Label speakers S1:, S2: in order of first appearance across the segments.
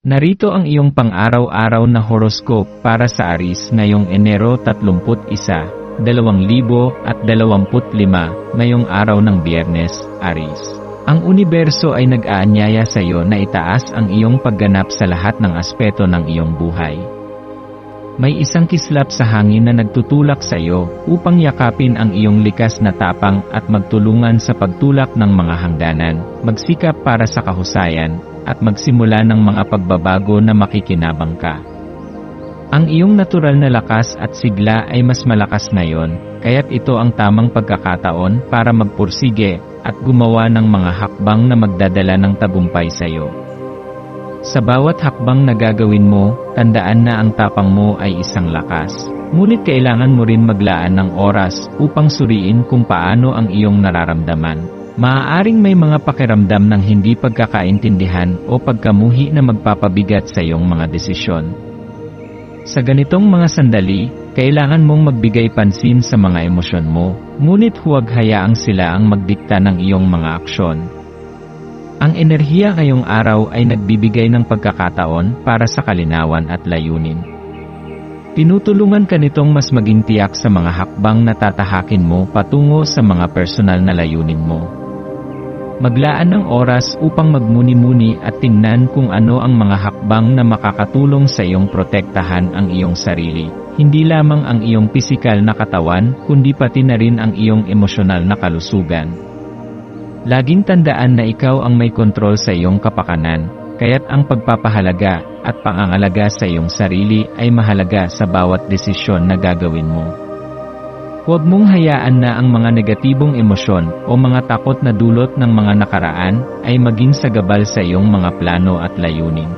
S1: Narito ang iyong pang-araw-araw na horoscope para sa Aris ngayong Enero 31, 2025, ngayong araw ng Biyernes, Aris. Ang universo ay nag-aanyaya sa iyo na itaas ang iyong pagganap sa lahat ng aspeto ng iyong buhay. May isang kislap sa hangin na nagtutulak sa iyo upang yakapin ang iyong likas na tapang at magtulungan sa pagtulak ng mga hangganan, magsikap para sa kahusayan, at magsimula ng mga pagbabago na makikinabang ka. Ang iyong natural na lakas at sigla ay mas malakas ngayon, kaya't ito ang tamang pagkakataon para magpursige at gumawa ng mga hakbang na magdadala ng tagumpay sa iyo. Sa bawat hakbang na gagawin mo, tandaan na ang tapang mo ay isang lakas. Ngunit kailangan mo rin maglaan ng oras upang suriin kung paano ang iyong nararamdaman. Maaaring may mga pakiramdam ng hindi pagkakaintindihan o pagkamuhi na magpapabigat sa iyong mga desisyon. Sa ganitong mga sandali, kailangan mong magbigay pansin sa mga emosyon mo, ngunit huwag hayaang sila ang magdikta ng iyong mga aksyon. Ang enerhiya ngayong araw ay nagbibigay ng pagkakataon para sa kalinawan at layunin. Tinutulungan ka nitong mas maging tiyak sa mga hakbang na tatahakin mo patungo sa mga personal na layunin mo. Maglaan ng oras upang magmuni-muni at tingnan kung ano ang mga hakbang na makakatulong sa iyong protektahan ang iyong sarili. Hindi lamang ang iyong pisikal na katawan, kundi pati na rin ang iyong emosyonal na kalusugan. Laging tandaan na ikaw ang may kontrol sa iyong kapakanan, kaya't ang pagpapahalaga at pangangalaga sa iyong sarili ay mahalaga sa bawat desisyon na gagawin mo. Huwag mong hayaan na ang mga negatibong emosyon o mga takot na dulot ng mga nakaraan ay maging sagabal sa iyong mga plano at layunin.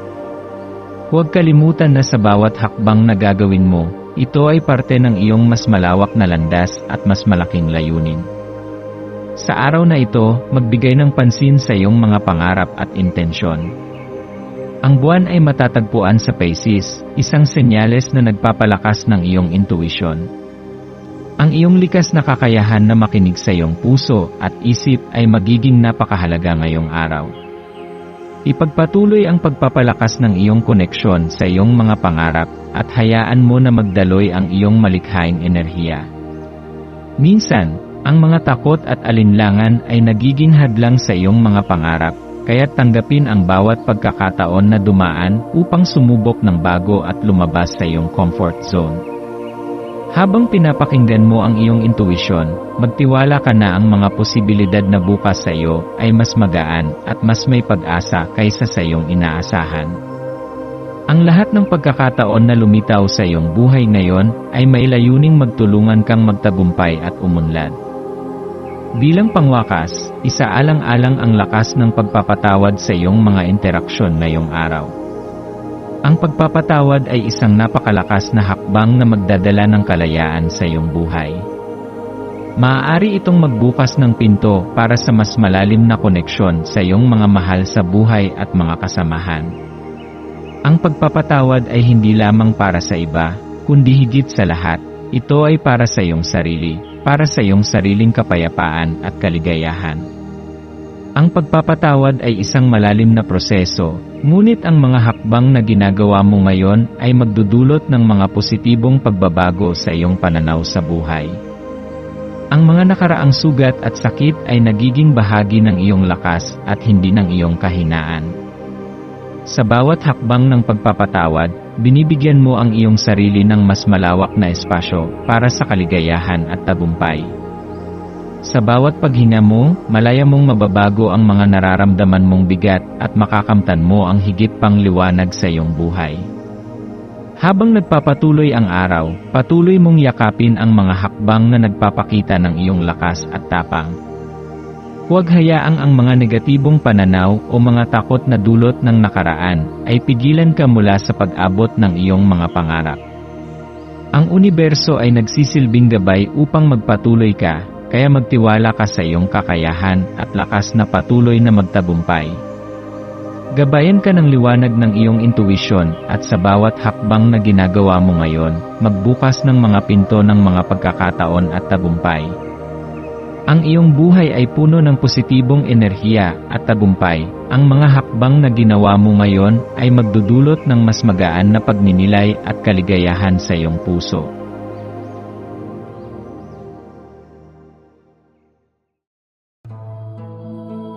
S1: Huwag kalimutan na sa bawat hakbang na gagawin mo, ito ay parte ng iyong mas malawak na landas at mas malaking layunin. Sa araw na ito, magbigay ng pansin sa iyong mga pangarap at intensyon. Ang buwan ay matatagpuan sa Pisces, isang senyales na nagpapalakas ng iyong intuition. Ang iyong likas na kakayahan na makinig sa iyong puso at isip ay magiging napakahalaga ngayong araw. Ipagpatuloy ang pagpapalakas ng iyong koneksyon sa iyong mga pangarap at hayaan mo na magdaloy ang iyong malikhaing enerhiya. Minsan, ang mga takot at alinlangan ay nagiging hadlang sa iyong mga pangarap, kaya tanggapin ang bawat pagkakataon na dumaan upang sumubok ng bago at lumabas sa iyong comfort zone. Habang pinapakinggan mo ang iyong intuisyon, magtiwala ka na ang mga posibilidad na bukas sa iyo ay mas magaan at mas may pag-asa kaysa sa iyong inaasahan. Ang lahat ng pagkakataon na lumitaw sa iyong buhay ngayon ay may layuning magtulungan kang magtagumpay at umunlad. Bilang pangwakas, isaalang-alang ang lakas ng pagpapatawad sa iyong mga interaksyon ngayong araw. Ang pagpapatawad ay isang napakalakas na hakbang na magdadala ng kalayaan sa iyong buhay. Maaari itong magbukas ng pinto para sa mas malalim na koneksyon sa iyong mga mahal sa buhay at mga kasamahan. Ang pagpapatawad ay hindi lamang para sa iba, kundi higit sa lahat, ito ay para sa iyong sarili, para sa iyong sariling kapayapaan at kaligayahan. Ang pagpapatawad ay isang malalim na proseso, ngunit ang mga hakbang na ginagawa mo ngayon ay magdudulot ng mga positibong pagbabago sa iyong pananaw sa buhay. Ang mga nakaraang sugat at sakit ay nagiging bahagi ng iyong lakas at hindi ng iyong kahinaan. Sa bawat hakbang ng pagpapatawad, binibigyan mo ang iyong sarili ng mas malawak na espasyo para sa kaligayahan at tagumpay. Sa bawat paghinga mo, malaya mong mababago ang mga nararamdaman mong bigat at makakamtan mo ang higit pang liwanag sa iyong buhay. Habang nagpapatuloy ang araw, patuloy mong yakapin ang mga hakbang na nagpapakita ng iyong lakas at tapang. Huwag hayaang ang mga negatibong pananaw o mga takot na dulot ng nakaraan ay pigilan ka mula sa pag-abot ng iyong mga pangarap. Ang universo ay nagsisilbing gabay upang magpatuloy ka, kaya magtiwala ka sa iyong kakayahan at lakas na patuloy na magtagumpay. Gabayan ka ng liwanag ng iyong intuwisyon at sa bawat hakbang na ginagawa mo ngayon, magbukas ng mga pinto ng mga pagkakataon at tagumpay. Ang iyong buhay ay puno ng positibong enerhiya at tagumpay. Ang mga hakbang na ginawa mo ngayon ay magdudulot ng mas magaan na pagninilay at kaligayahan sa iyong puso.